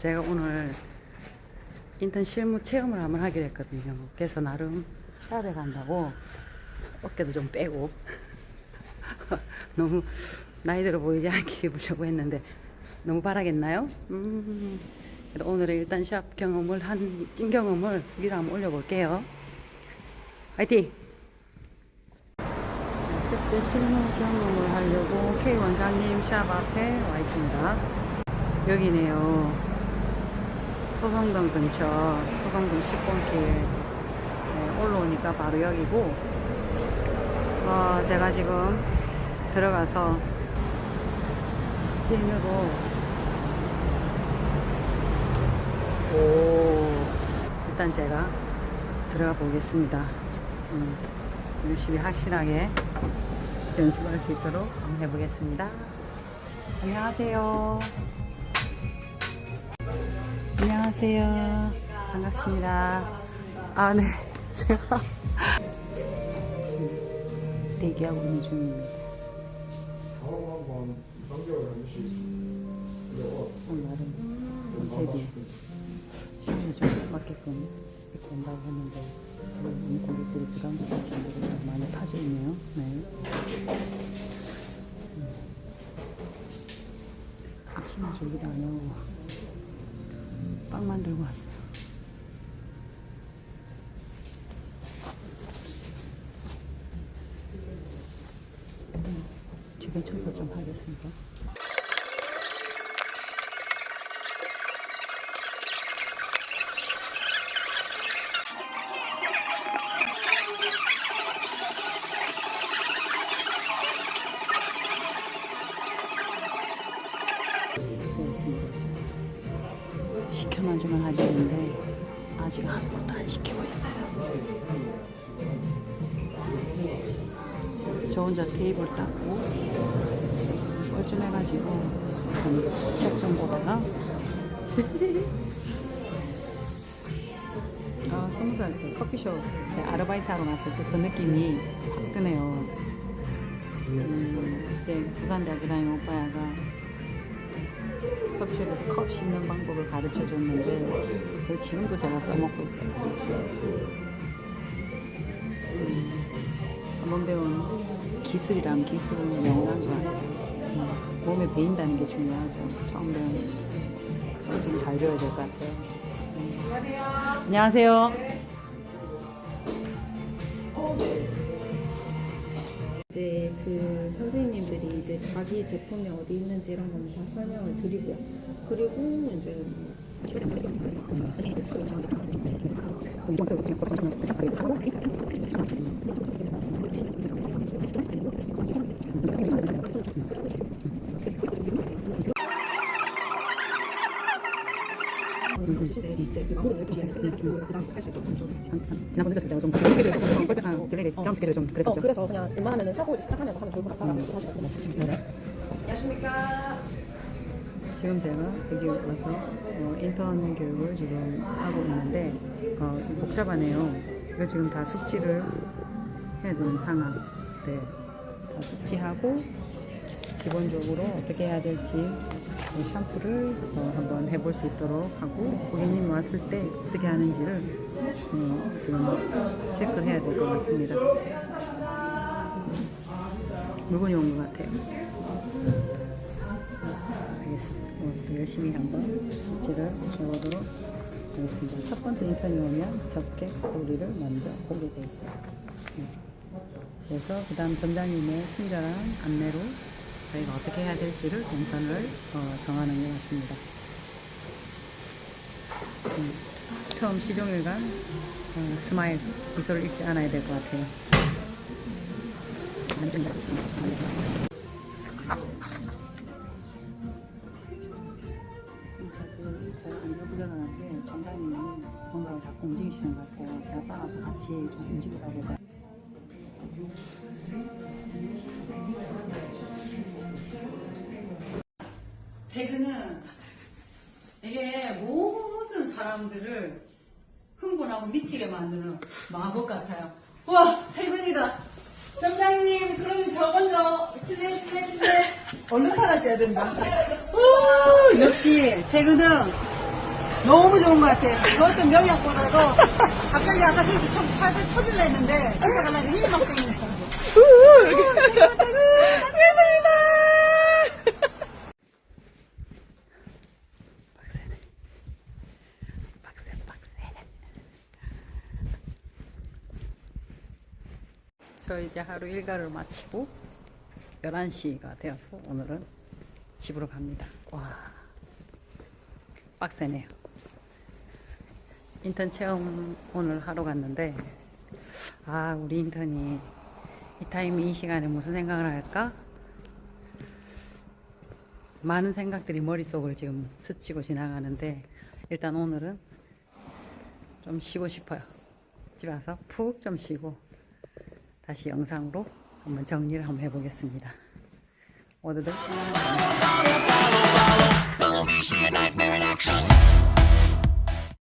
제가 오늘 인턴 실무 체험을 한번 하기로 했거든요. 그래서 나름 샵에 간다고 어깨도 좀 빼고 너무 나이 들어 보이지 않게 입으려고 했는데 너무 바라겠나요? 음, 오늘은 일단 샵 경험을 한 찐 경험을 후기를 한번 올려볼게요. 화이팅! 실제 실무 경험을 하려고 K 원장님 샵 앞에 와 있습니다. 여기네요. 소성동 근처, 소성동 10번길 네, 올라오니까 바로 여기고, 어, 제가 지금 들어가서 찐으로, 오, 일단 제가 들어가 보겠습니다. 음, 열심히 확실하게 연습할 수 있도록 해보겠습니다. 안녕하세요. 안녕하세요. 반갑습니다. 아, 네. 제가 지금 대기하고 있는 중입니다. 오늘은 컨셉이 시간에 좀 맞게끔 입고 온다고 했는데 너무 고객들이 부담스러울 정도로 좀 많이 파져 있네요. 네. 음. 아침에 저기도 안 오고 빵 만 들고 왔어요. 네, 주변 청소 좀 하겠습니다. 주면 하겠는데 아직 아무것도 안 시키고 있어요. 저 혼자 테이블 닦고 뻘쭘해가지고 책 좀 보다가 아 스무 살 때 커피숍 때 아르바이트 하러 갔을 때 그 느낌이 확 드네요. 음, 그때 부산대학교 다니는 오빠야가 커피숍에서 컵 씻는 방법을 가르쳐 줬는데 그걸 지금도 제가 써먹고 있어요. 음, 한번 배운 기술이랑 기술은 영원한 거. 음, 몸에 배인다는 게 중요하죠. 처음 배우는 저는 좀잘 배워야 될 것 같아요. 음. 안녕하세요. 이제 그 선생님 들이 이제 자기 제품이 어디 있는지 이런 거는 다 설명을 드리고요. 그리고 이제 지난번 늦었을 때가 좀 스케줄 좀 뻘백한 딜레이 다음 스케줄 좀 어, 그랬었죠. 그래서 그냥 웬만하면 하고 이제 시작하면서 하면 좋을 것 같다라고 다시 말씀하시면 지금 제가 여기 와서 어, 인턴 교육을 지금 하고 있는데 어, 복잡하네요. 이거 지금 다 숙지를 해야 되는 상황. 네. 다 숙지하고 기본적으로 어떻게 해야 될지 이 샴푸를 어, 한번 해볼 수 있도록 하고 고객님이 왔을 때 어떻게 하는지를 어, 지금 체크해야 될 것 같습니다. 물건이 온 것 같아요. 알겠습니다. 오늘도 열심히 한번 숙지를 해보도록 하겠습니다. 첫 번째 인턴이 오면 접객 스토리를 먼저 보게 돼 있어요. 네. 그래서 그 다음 점장님의 친절한 안내로 저희가 어떻게 해야 될지를 동선을 어, 정하는 것 같습니다. 음, 처음 시종일관 어, 스마일 미소를 잊지 않아야 될 것 같아요. 자꾸 제가 안절부절한 게 점장님이 뭔가를 자꾸 움직이시는 것 같아요. 제가 따라서 같이 좀 움직여봐야 될것 같아요. 퇴근은 이게 모든 사람들을 흥분하고 미치게 만드는 마법 같아요. 와, 퇴근이다. 점장님, 그러면 저 먼저 실례, 실례, 실례. 얼른 사라져야 된다. 오, 역시 퇴근은 너무 좋은 것 같아. 그 어떤 명약보다도 갑자기 아까 저기서 좀 살살 쳐질라 했는데 집에 가려니 힘이 막 생기네. 빡세 빡세 저 이제 하루 일과를 마치고 11시가 되어서 오늘은 집으로 갑니다 와 빡세네요 인턴 체험 오늘 하러 갔는데 아 우리 인턴이 이 타임 이 시간에 무슨 생각을 할까? 많은 생각들이 머릿속을 지금 스치고 지나가는데 일단 오늘은 좀 쉬고 싶어요. 집에 와서 푹 좀 쉬고 다시 영상으로 한번 정리를 한번 해보겠습니다. 모두들